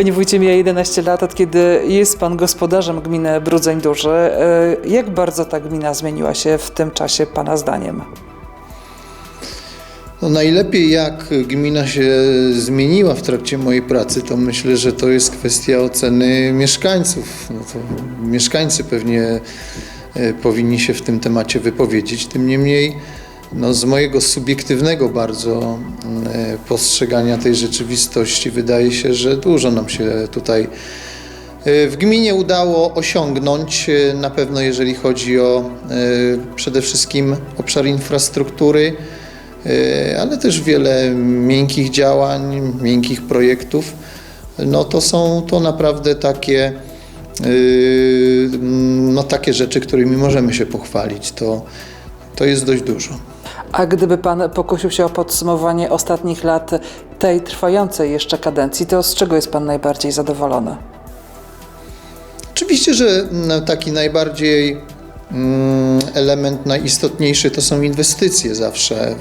Panie wójcie, mija 11 lat, od kiedy jest pan gospodarzem gminy Brudzeń Duży. E, Jak bardzo ta gmina zmieniła się w tym czasie pana zdaniem? No najlepiej jak gmina się zmieniła w trakcie mojej pracy, to myślę, że to jest kwestia oceny mieszkańców. No to mieszkańcy pewnie e, powinni się w tym temacie wypowiedzieć. Tym niemniej no z mojego subiektywnego bardzo e, postrzegania tej rzeczywistości wydaje się, że dużo nam się tutaj e, w gminie udało osiągnąć, e, na pewno jeżeli chodzi o przede wszystkim obszar infrastruktury, ale też wiele miękkich działań, miękkich projektów. No to są to naprawdę takie, e, no takie rzeczy, którymi możemy się pochwalić. To, to jest dość dużo. A gdyby pan pokusił się o podsumowanie ostatnich lat tej trwającej jeszcze kadencji, to z czego jest pan najbardziej zadowolony? Oczywiście, że mm, taki najbardziej mm, element najistotniejszy to są inwestycje zawsze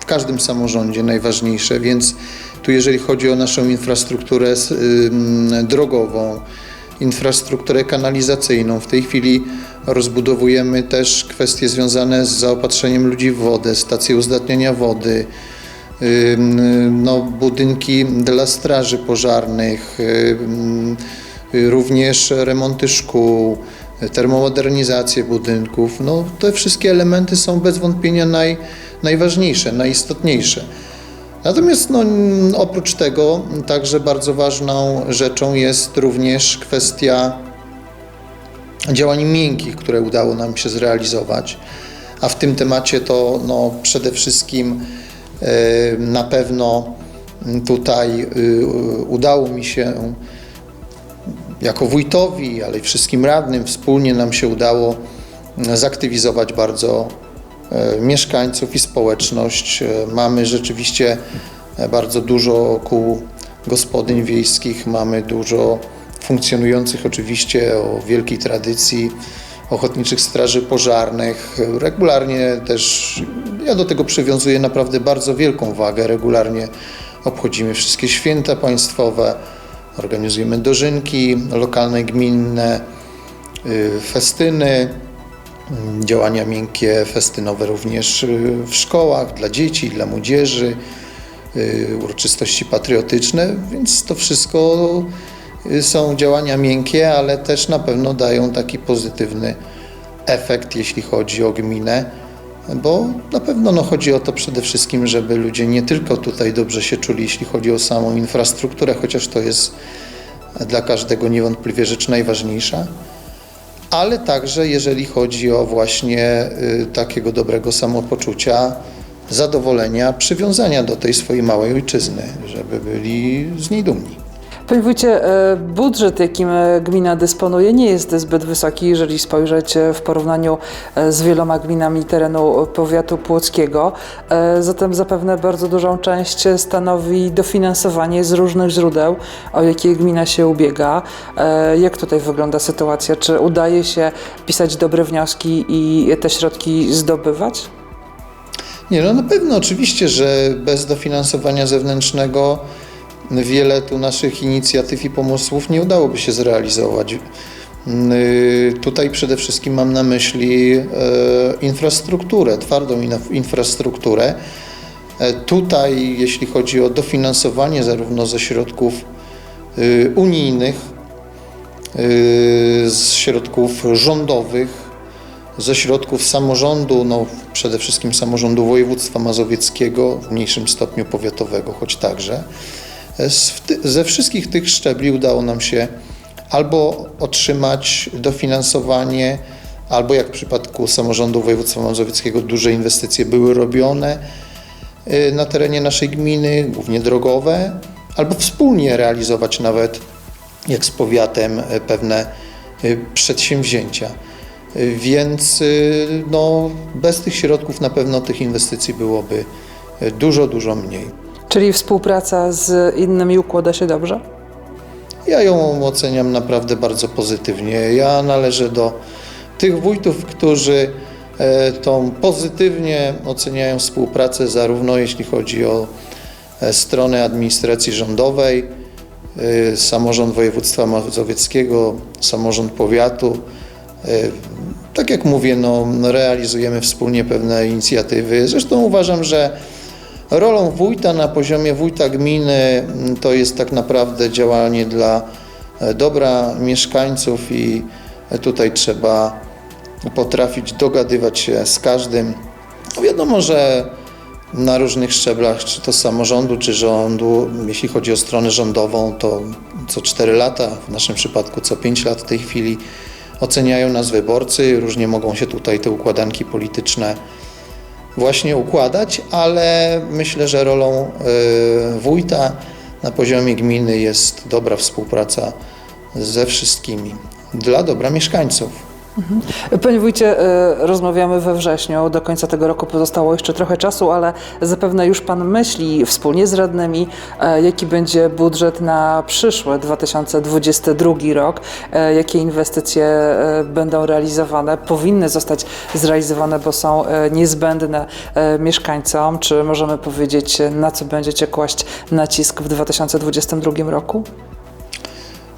w każdym samorządzie najważniejsze, więc tu jeżeli chodzi o naszą infrastrukturę drogową, infrastrukturę kanalizacyjną, w tej chwili rozbudowujemy też kwestie związane z zaopatrzeniem ludzi w wodę, stacje uzdatniania wody, no, budynki dla straży pożarnych, ym, również remonty szkół, termomodernizację budynków. No, te wszystkie elementy są bez wątpienia naj, najważniejsze, najistotniejsze. Natomiast no, oprócz tego także bardzo ważną rzeczą jest również kwestia działań miękkich, które udało nam się zrealizować. A w tym temacie to no, przede wszystkim e, na pewno tutaj y, udało mi się jako wójtowi, ale i wszystkim radnym wspólnie nam się udało zaktywizować bardzo e, mieszkańców i społeczność. E, Mamy rzeczywiście bardzo dużo kół gospodyń wiejskich, mamy dużo funkcjonujących oczywiście o wielkiej tradycji ochotniczych straży pożarnych. Regularnie też, ja do tego przywiązuję naprawdę bardzo wielką wagę, regularnie obchodzimy wszystkie święta państwowe, organizujemy dożynki lokalne, gminne, y, festyny, działania miękkie, festynowe również y, w szkołach, dla dzieci, dla młodzieży, y, uroczystości patriotyczne, więc to wszystko są działania miękkie, ale też na pewno dają taki pozytywny efekt, jeśli chodzi o gminę, bo na pewno no, chodzi o to przede wszystkim, żeby ludzie nie tylko tutaj dobrze się czuli, jeśli chodzi o samą infrastrukturę, chociaż to jest dla każdego niewątpliwie rzecz najważniejsza, ale także jeżeli chodzi o właśnie y, takiego dobrego samopoczucia, zadowolenia, przywiązania do tej swojej małej ojczyzny, żeby byli z niej dumni. Panie wójcie, e, budżet, jakim e, gmina dysponuje, nie jest zbyt wysoki, jeżeli spojrzeć e, w porównaniu z wieloma gminami terenu powiatu płockiego. Zatem zapewne bardzo dużą część stanowi dofinansowanie z różnych źródeł, o jakie gmina się ubiega. Jak tutaj wygląda sytuacja? Czy udaje się pisać dobre wnioski i te środki zdobywać? Nie, no na pewno oczywiście, że bez dofinansowania zewnętrznego wiele tu naszych inicjatyw i pomysłów nie udałoby się zrealizować. Yy, Tutaj przede wszystkim mam na myśli e, infrastrukturę, twardą infrastrukturę. E, Tutaj, jeśli chodzi o dofinansowanie zarówno ze środków y, unijnych, y, z środków rządowych, ze środków samorządu, no przede wszystkim samorządu województwa mazowieckiego, w mniejszym stopniu powiatowego, choć także. Ze wszystkich tych szczebli udało nam się albo otrzymać dofinansowanie, albo jak w przypadku samorządu województwa mazowieckiego duże inwestycje były robione y, na terenie naszej gminy, głównie drogowe, albo wspólnie realizować nawet jak z powiatem y, pewne y, przedsięwzięcia. Więc no, bez tych środków na pewno tych inwestycji byłoby dużo, dużo mniej. Czyli współpraca z innymi układa się dobrze? Ja ją oceniam naprawdę bardzo pozytywnie. Ja należę do tych wójtów, którzy e, tą pozytywnie oceniają współpracę, zarówno jeśli chodzi o e, stronę administracji rządowej, y, samorząd województwa mazowieckiego, samorząd powiatu. Tak jak mówię, no, realizujemy wspólnie pewne inicjatywy. Zresztą uważam, że rolą wójta na poziomie wójta gminy mm, to jest tak naprawdę działanie dla e, dobra mieszkańców i tutaj trzeba potrafić dogadywać się z każdym. No wiadomo, że na różnych szczeblach, czy to samorządu, czy rządu, jeśli chodzi o stronę rządową, to co 4 lata, w naszym przypadku co 5 lat w tej chwili oceniają nas wyborcy. Różnie mogą się tutaj te układanki polityczne właśnie układać, ale myślę, że rolą y, wójta na poziomie gminy jest dobra współpraca ze wszystkimi dla dobra mieszkańców. Panie wójcie, e, rozmawiamy we wrześniu, do końca tego roku pozostało jeszcze trochę czasu, ale zapewne już Pan myśli wspólnie z radnymi, e, jaki będzie budżet na przyszły 2022 rok, e, jakie inwestycje będą realizowane, powinny zostać zrealizowane, bo są niezbędne mieszkańcom. Czy możemy powiedzieć, na co będziecie kłaść nacisk w 2022 roku?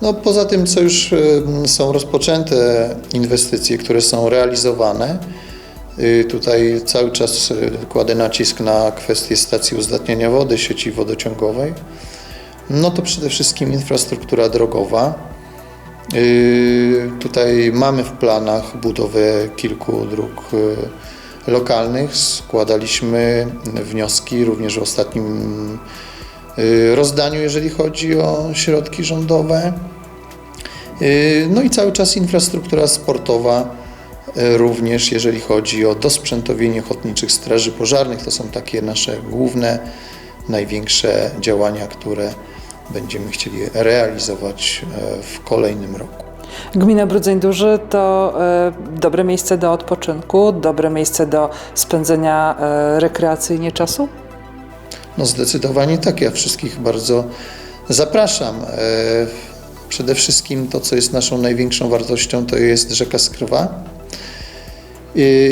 No, poza tym, co już y, są rozpoczęte inwestycje, które są realizowane, y, tutaj cały czas y, kładę nacisk na kwestię stacji uzdatniania wody, sieci wodociągowej. No to przede wszystkim infrastruktura drogowa. Tutaj mamy w planach budowę kilku dróg lokalnych. Składaliśmy wnioski również w ostatnim rozdaniu, jeżeli chodzi o środki rządowe. Y, No i cały czas infrastruktura sportowa, y, również jeżeli chodzi o dosprzętowienie ochotniczych straży pożarnych. To są takie nasze główne, największe działania, które będziemy chcieli realizować w kolejnym roku. Gmina Brudzeń Duży to dobre miejsce do odpoczynku, dobre miejsce do spędzenia rekreacyjnie czasu? No zdecydowanie tak, ja wszystkich bardzo zapraszam. E, Przede wszystkim to, co jest naszą największą wartością, to jest rzeka Skrywa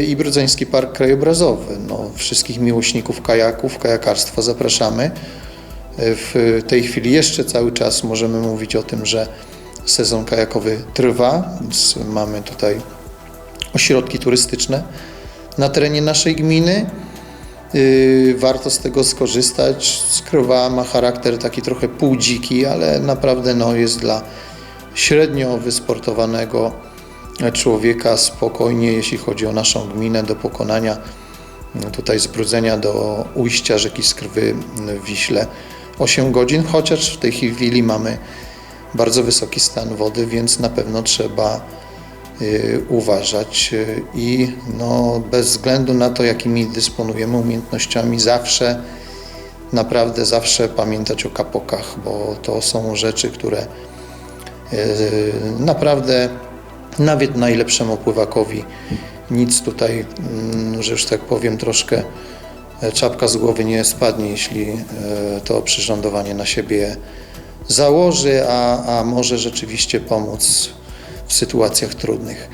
i Brudzeński Park Krajobrazowy. No, wszystkich miłośników kajaków, kajakarstwa zapraszamy. E, W tej chwili jeszcze cały czas możemy mówić o tym, że sezon kajakowy trwa, mamy tutaj ośrodki turystyczne na terenie naszej gminy. Yy, warto z tego skorzystać. Skrywa ma charakter taki trochę półdziki, ale naprawdę no, jest dla średnio wysportowanego człowieka spokojnie, jeśli chodzi o naszą gminę, do pokonania no, tutaj zbrudzenia do ujścia rzeki Skrwy w Wiśle 8 godzin, chociaż w tej chwili mamy bardzo wysoki stan wody, więc na pewno trzeba y, uważać y, i no, bez względu na to, jakimi dysponujemy umiejętnościami, zawsze, naprawdę zawsze pamiętać o kapokach, bo to są rzeczy, które y, naprawdę nawet najlepszemu pływakowi nic tutaj, mm, że już tak powiem, troszkę e, czapka z głowy nie spadnie, jeśli e, to przyrządowanie na siebie założy, a, a może rzeczywiście pomóc w sytuacjach trudnych.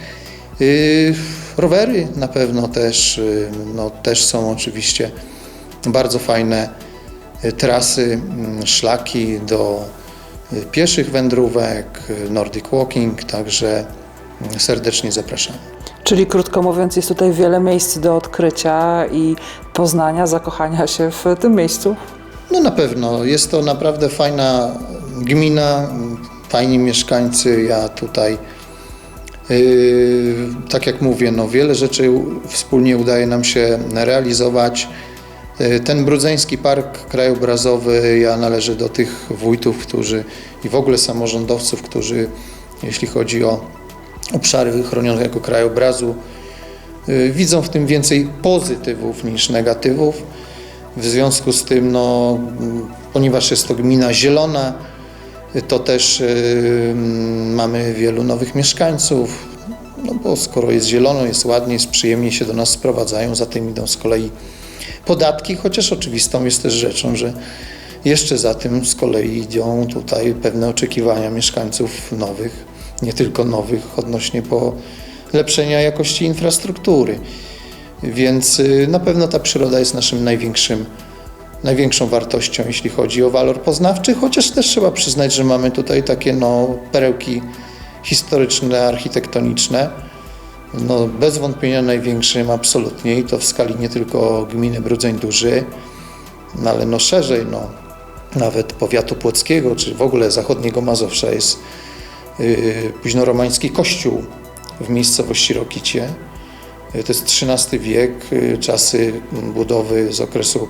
Yy, rowery na pewno też, yy, no, też są oczywiście bardzo fajne yy, trasy, mm, szlaki do pieszych wędrówek, Nordic Walking, także mm, serdecznie zapraszam. Czyli krótko mówiąc, jest tutaj wiele miejsc do odkrycia i poznania, zakochania się w tym miejscu. No na pewno, jest to naprawdę fajna gmina, fajni mieszkańcy. Ja tutaj, tak jak mówię, no wiele rzeczy wspólnie udaje nam się realizować. Yy, Ten Brudzeński Park Krajobrazowy, ja należę do tych wójtów, którzy i w ogóle samorządowców, którzy jeśli chodzi o obszary chronionego krajobrazu, yy, widzą w tym więcej pozytywów niż negatywów. W związku z tym, no, m, ponieważ jest to gmina zielona, to też y, mamy wielu nowych mieszkańców. No bo skoro jest zielono, jest ładnie, jest przyjemnie się do nas sprowadzają, za tym idą z kolei podatki, chociaż oczywistą jest też rzeczą, że jeszcze za tym z kolei idą tutaj pewne oczekiwania mieszkańców nowych, nie tylko nowych, odnośnie polepszenia jakości infrastruktury. Więc y, na pewno ta przyroda jest naszym największym największą wartością, jeśli chodzi o walor poznawczy, chociaż też trzeba przyznać, że mamy tutaj takie no, perełki historyczne, architektoniczne. No, bez wątpienia największym absolutnie i to w skali nie tylko gminy Brudzeń Duży, no, ale no szerzej, no, nawet powiatu płockiego, czy w ogóle zachodniego Mazowsza jest yy, późnoromański kościół w miejscowości Rokicie. To jest XIII wiek, yy, czasy budowy z okresu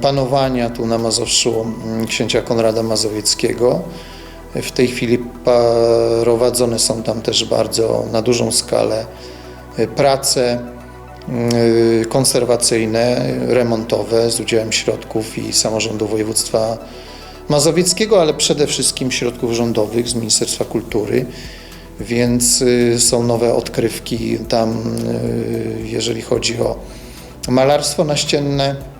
panowania tu na Mazowszu mm, księcia Konrada Mazowieckiego. W tej chwili prowadzone są tam też bardzo na dużą skalę y, prace y, konserwacyjne, remontowe z udziałem środków i samorządu województwa mazowieckiego, ale przede wszystkim środków rządowych z Ministerstwa Kultury. Więc y, są nowe odkrywki tam, jeżeli chodzi o malarstwo naścienne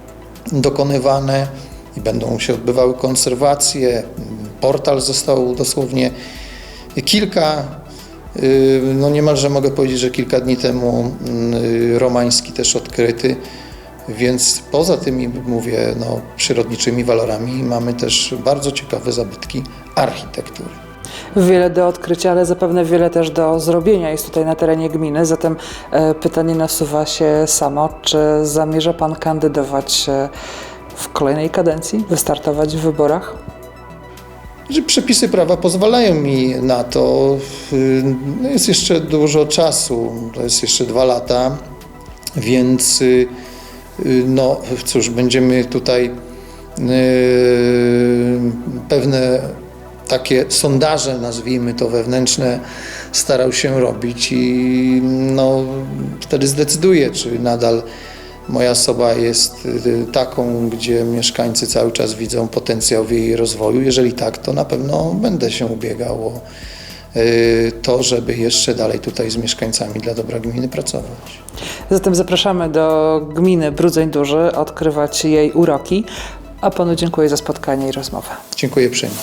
dokonywane i będą się odbywały konserwacje. Portal został dosłownie kilka, y, no niemalże mogę powiedzieć, że kilka dni temu y, romański też odkryty. Więc poza tymi, mówię, no, przyrodniczymi walorami mamy też bardzo ciekawe zabytki architektury. Wiele do odkrycia, ale zapewne wiele też do zrobienia jest tutaj na terenie gminy. Zatem e, pytanie nasuwa się samo, czy zamierza Pan kandydować e, w kolejnej kadencji, wystartować w wyborach? że przepisy prawa pozwalają mi na to. No jest jeszcze dużo czasu, to jest jeszcze dwa lata, więc y, y, no cóż, będziemy tutaj y, pewne takie sondaże, nazwijmy to wewnętrzne, starał się robić i no, wtedy zdecyduję, czy nadal moja osoba jest y, taką, gdzie mieszkańcy cały czas widzą potencjał w jej rozwoju. Jeżeli tak, to na pewno będę się ubiegał o y, to, żeby jeszcze dalej tutaj z mieszkańcami dla dobra gminy pracować. Zatem zapraszamy do gminy Brudzeń Duży, odkrywać jej uroki. A Panu dziękuję za spotkanie i rozmowę. Dziękuję uprzejmie.